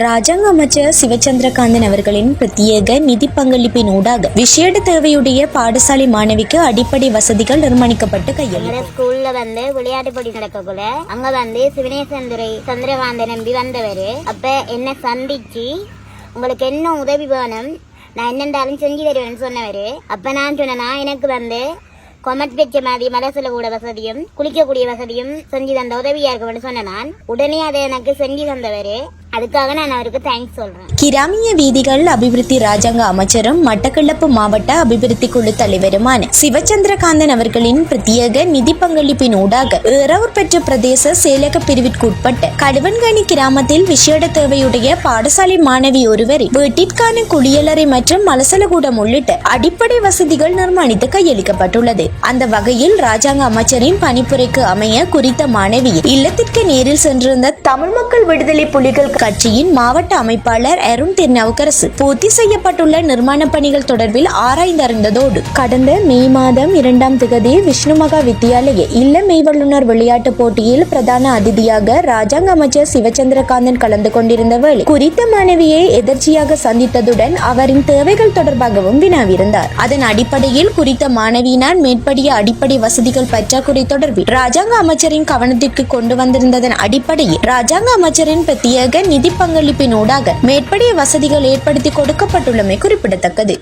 ராஜாங்க அமைச்சர் சிவச்சந்திரகாந்தன் அவர்களின் பிரத்யேக நிதி பங்களிப்பின் ஊடாக விசேட தேவையுடைய பாடசாலை மாணவிக்கு அடிப்படை வசதிகள் நிர்மாணிக்கப்பட்டு கையெழுத்து. ஸ்கூல்ல வந்து விளையாட்டு போட்டி நடக்கக்குள்ள அங்க வந்து சிவனேசந்துரை சந்திரகாந்தன் நம்பி வந்தவர். அப்ப என்ன சந்திச்சு? உங்களுக்கு என்ன உதவி வேணும்? நான் என்னென்றாலும் செஞ்சு தருவேன்னு சொன்னவர். அப்ப நான் சொன்னேன்னா எனக்கு வந்து கொமட் வச்ச மாதிரி மலசில கூட வசதியும் குளிக்கக்கூடிய வசதியும் செஞ்சு தந்த உதவியா இருக்கும்னு சொன்னேன் நான் உடனே அதை எனக்கு செஞ்சு தந்தவர். அதுக்காக நான் அவருக்கு தேங்க்ஸ் சொல்றேன். கிராமிய வீதிகள் அபிவிருத்தி ராஜாங்க அமைச்சரும் மட்டக்களப்பு மாவட்ட அபிவிருத்தி குழு தலைவருமான சிவச்சந்திரகாந்தன் அவர்களின் பிரத்யேக நிதி பங்களிப்பின் ஊடாக ஏறவர் பெற்ற பிரதேச செயலக பிரிவிற்குட்பட்ட கடுவன்கனி கிராமத்தில் விசேட தேவையுடைய பாடசாலை மாணவி ஒருவரை வீட்டிற்கான குளியலறை மற்றும் மலசலகூடம் உள்ளிட்ட அடிப்படை வசதிகள் நிர்மாணித்து கையளிக்கப்பட்டுள்ளது. அந்த வகையில் ராஜாங்க அமைச்சரின் பணிப்புரைக்கு அமைய குறித்த மாணவி இல்லத்திற்கு நேரில் சென்றிருந்த தமிழ் மக்கள் விடுதலை புலிகள் கட்சியின் மாவட்ட அமைப்பாளர் அருண் திருநாவுக்கரசு பூர்த்தி செய்யப்பட்டுள்ள நிர்மாண பணிகள் தொடர்பில் ஆராய்ந்தறிந்ததோடு கடந்த மே மாதம் இரண்டாம் திகதி விஷ்ணு மகா வித்தியாலய இல்ல மெய்வல்லுநர் விளையாட்டுப் போட்டியில் பிரதான அதிதியாக ராஜாங்க அமைச்சர் சிவச்சந்திரகாந்தன் கலந்து கொண்டிருந்த வேளை குறித்த மாணவியை எதிர்ச்சியாக சந்தித்ததுடன் அவரின் தேவைகள் தொடர்பாகவும் வினாவிருந்தார். அதன் அடிப்படையில் குறித்த மாணவியினால் மேற்படிய அடிப்படை வசதிகள் பற்றாக்குறை தொடர்பில் ராஜாங்க அமைச்சரின் கவனத்திற்கு கொண்டு வந்திருந்ததன் அடிப்படையில் ராஜாங்க அமைச்சரின் பிரத்யேக நிதி பங்களிப்பின் ஊடாக மேற்படிய வசதிகள் ஏற்படுத்தி கொடுக்கப்பட்டுள்ளமை குறிப்பிடத்தக்கது.